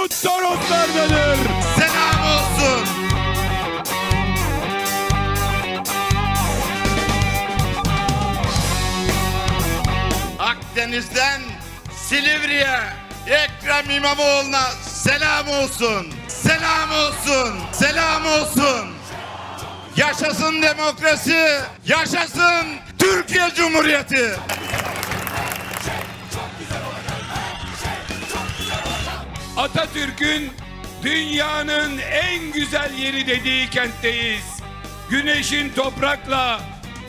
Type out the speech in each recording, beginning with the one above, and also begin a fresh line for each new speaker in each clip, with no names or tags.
Mahmut Toroslar'dadır.
Selam olsun. Akdeniz'den Silivri'ye Ekrem İmamoğlu'na selam olsun. Selam olsun. Selam olsun. Yaşasın demokrasi. Yaşasın Türkiye Cumhuriyeti.
Atatürk'ün dünyanın en güzel yeri dediği kentteyiz. Güneşin toprakla,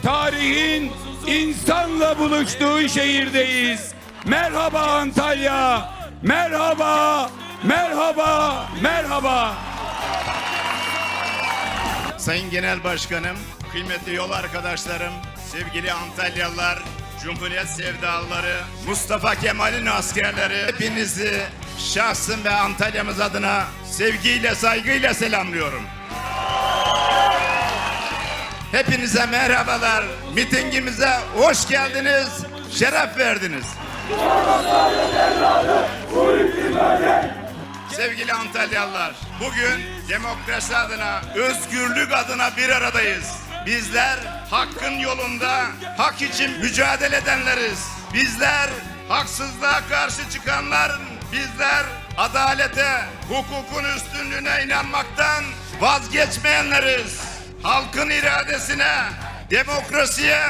tarihin insanla buluştuğu şehirdeyiz. Merhaba Antalya, merhaba, merhaba, merhaba.
Sayın Genel Başkanım, kıymetli yol arkadaşlarım, sevgili Antalyalılar, Cumhuriyet sevdalıları, Mustafa Kemal'in askerleri hepinizi şahsım ve Antalya'mız adına sevgiyle, saygıyla selamlıyorum. Hepinize merhabalar. Mitingimize hoş geldiniz, şeref verdiniz. Sevgili Antalyalılar, bugün demokrasi adına, özgürlük adına bir aradayız. Bizler hakkın yolunda, hak için mücadele edenleriz. Bizler haksızlığa karşı çıkanların, bizler adalete, hukukun üstünlüğüne inanmaktan vazgeçmeyenleriz. Halkın iradesine, demokrasiye,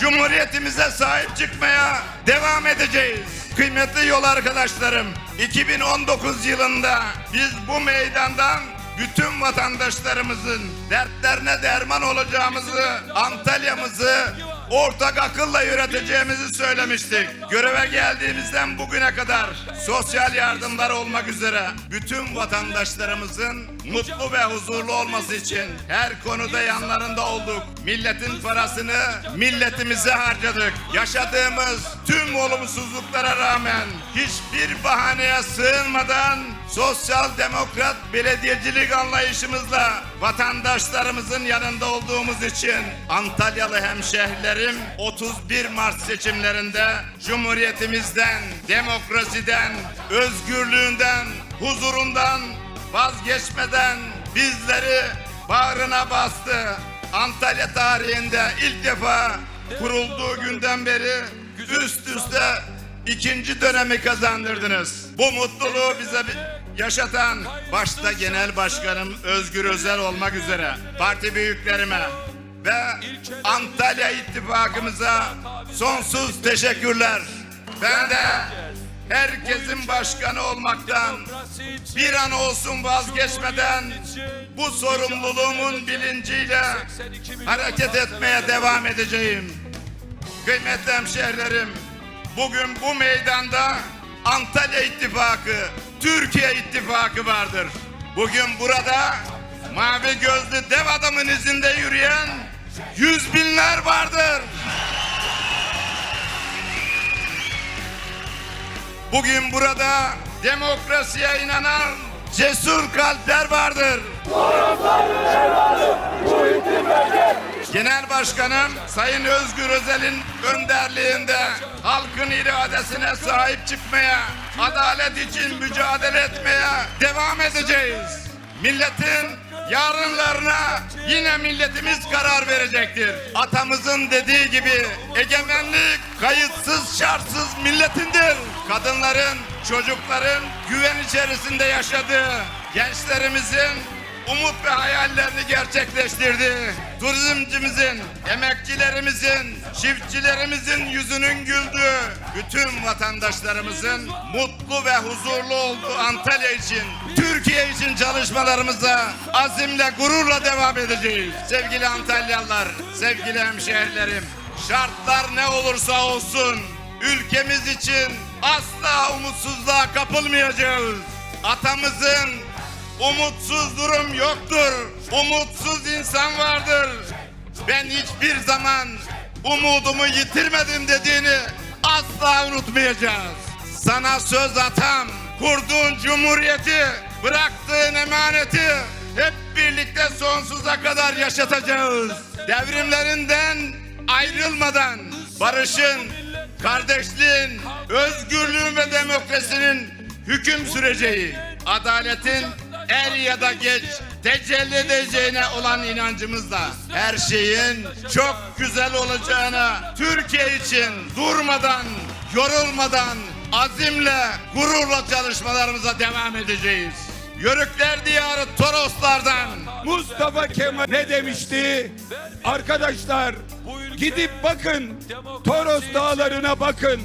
cumhuriyetimize sahip çıkmaya devam edeceğiz. Kıymetli yol arkadaşlarım, 2019 yılında biz bu meydandan bütün vatandaşlarımızın dertlerine derman olacağımızı, Antalya'mızı ortak akılla yöneteceğimizi söylemiştik. Göreve geldiğimizden bugüne kadar sosyal yardımlar olmak üzere bütün vatandaşlarımızın mutlu ve huzurlu olması için her konuda yanlarında olduk. Milletin parasını milletimize harcadık. Yaşadığımız tüm olumsuzluklara rağmen hiçbir bahaneye sığınmadan sosyal demokrat belediyecilik anlayışımızla vatandaşlarımızın yanında olduğumuz için Antalyalı hemşehrilerim 31 Mart seçimlerinde Cumhuriyetimizden, demokrasiden, özgürlüğünden, huzurundan vazgeçmeden bizleri bağrına bastı. Antalya tarihinde ilk defa kurulduğu günden beri üst üste ikinci dönemi kazandırdınız. Bu mutluluğu bize bi- yaşatan başta Genel Başkanım Özgür Özel olmak üzere parti büyüklerime ve Antalya ittifakımıza sonsuz teşekkürler. Ben de herkesin başkanı olmaktan bir an olsun vazgeçmeden bu sorumluluğumun bilinciyle hareket etmeye devam edeceğim. Kıymetli hemşehrilerim, bugün bu meydanda Antalya İttifakı, Türkiye İttifakı vardır. Bugün burada mavi gözlü dev adamın izinde yürüyen yüz binler vardır. Bugün burada demokrasiye inanan cesur kalpler vardır. Genel Başkanım Sayın Özgür Özel'in önderliğinde halkın iradesine sahip çıkmaya, adalet için mücadele etmeye devam edeceğiz. Milletin yarınlarına yine milletimiz karar verecektir. Atamızın dediği gibi egemenlik kayıtsız şartsız milletindir. Kadınların, çocukların güven içerisinde yaşadığı, gençlerimizin umut ve hayallerini gerçekleştirdi. Turizmcimizin, emekçilerimizin, çiftçilerimizin yüzünün güldüğü, bütün vatandaşlarımızın mutlu ve huzurlu olduğu Antalya için, Türkiye için çalışmalarımıza azimle, gururla devam edeceğiz. Sevgili Antalyalılar, sevgili hemşehrilerim, şartlar ne olursa olsun ülkemiz için asla umutsuzluğa kapılmayacağız. Atamızın Umutsuz durum yoktur. Umutsuz insan vardır. Ben hiçbir zaman umudumu yitirmedim dediğini asla unutmayacağız. Sana söz atam. Kurduğun cumhuriyeti, bıraktığın emaneti hep birlikte sonsuza kadar yaşatacağız. Devrimlerinden ayrılmadan barışın, kardeşliğin, özgürlüğün ve demokrasinin hüküm süreceği adaletin er ya da geç tecelli edeceğine olan inancımızla her şeyin çok güzel olacağına Türkiye için durmadan, yorulmadan, azimle, gururla çalışmalarımıza devam edeceğiz. Yörükler diyarı Toroslardan
Mustafa Kemal ne demişti? Arkadaşlar gidip bakın Toros dağlarına bakın.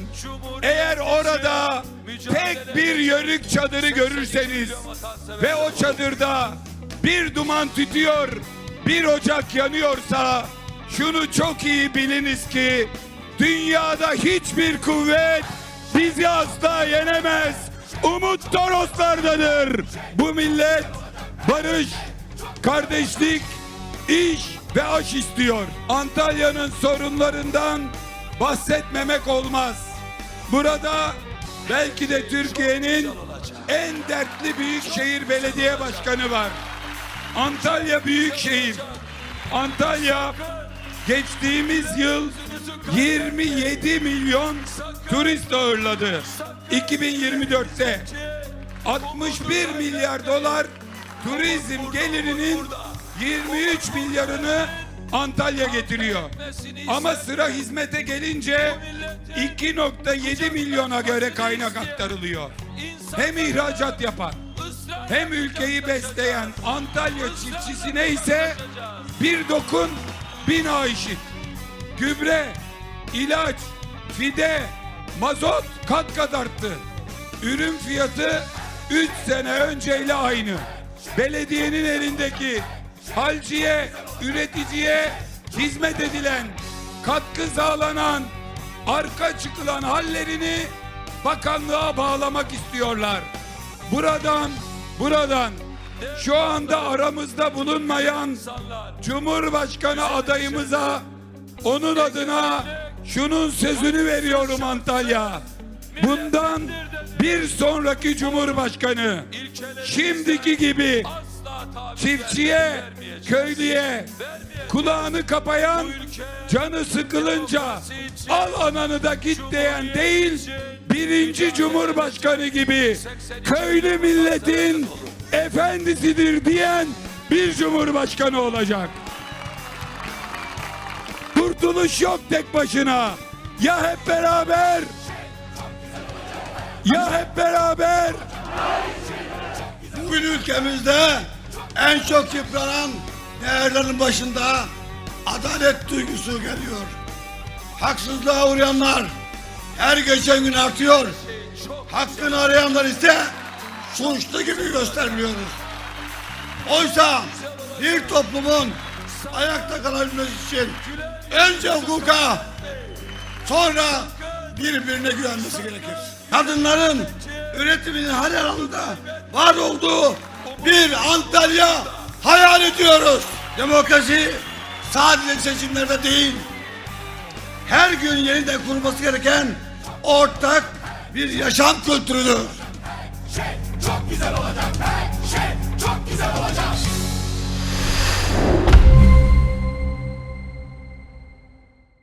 Eğer orada tek bir yörük çadırı görürseniz ve o çadırda bir duman tütüyor, bir ocak yanıyorsa şunu çok iyi biliniz ki dünyada hiçbir kuvvet bizi asla yenemez. Umut Toroslardadır. Bu millet barış, kardeşlik, iş ve aş istiyor. Antalya'nın sorunlarından bahsetmemek olmaz. Burada belki de Türkiye'nin en dertli büyükşehir belediye başkanı var. Antalya Büyükşehir. Antalya geçtiğimiz yıl 27 milyon turist ağırladı. 2024'te 61 milyar dolar turizm gelirinin 23 milyarını Antalya getiriyor. Ama sıra hizmete gelince 2.7 milyona göre kaynak aktarılıyor. Hem ihracat yapan hem ülkeyi besleyen Antalya çiftçisine ise bir dokun bina işit. Gübre, ilaç, fide, mazot kat kat arttı. Ürün fiyatı 3 sene önceyle aynı. Belediyenin elindeki halciye, üreticiye hizmet edilen, katkı sağlanan, arka çıkılan hallerini bakanlığa bağlamak istiyorlar. Buradan, buradan şu anda aramızda bulunmayan Cumhurbaşkanı adayımıza onun adına şunun sözünü veriyorum Antalya. Bundan bir sonraki Cumhurbaşkanı şimdiki gibi çiftçiye, köylüye kulağını kapayan, canı sıkılınca al ananı da git diyen değil, birinci Cumhurbaşkanı gibi köylü milletin efendisidir diyen bir Cumhurbaşkanı olacak. Kurtuluş yok tek başına. Ya hep beraber. Ya hep beraber.
Bugün ülkemizde en çok yıpranan değerlerin başında adalet duygusu geliyor. Haksızlığa uğrayanlar her geçen gün artıyor. Hakkını arayanlar ise suçlu gibi gösteriliyoruz. Oysa bir toplumun ayakta kalabilmesi için önce hukuka sonra birbirine güvenmesi gerekir. Kadınların üretiminin her alanında var olduğu bir Antalya hayal ediyoruz. Demokrasi sadece seçimlerde değil, her gün yeniden kurulması gereken ortak bir yaşam kültürüdür.
Çok güzel olacak. Her şey çok güzel olacak.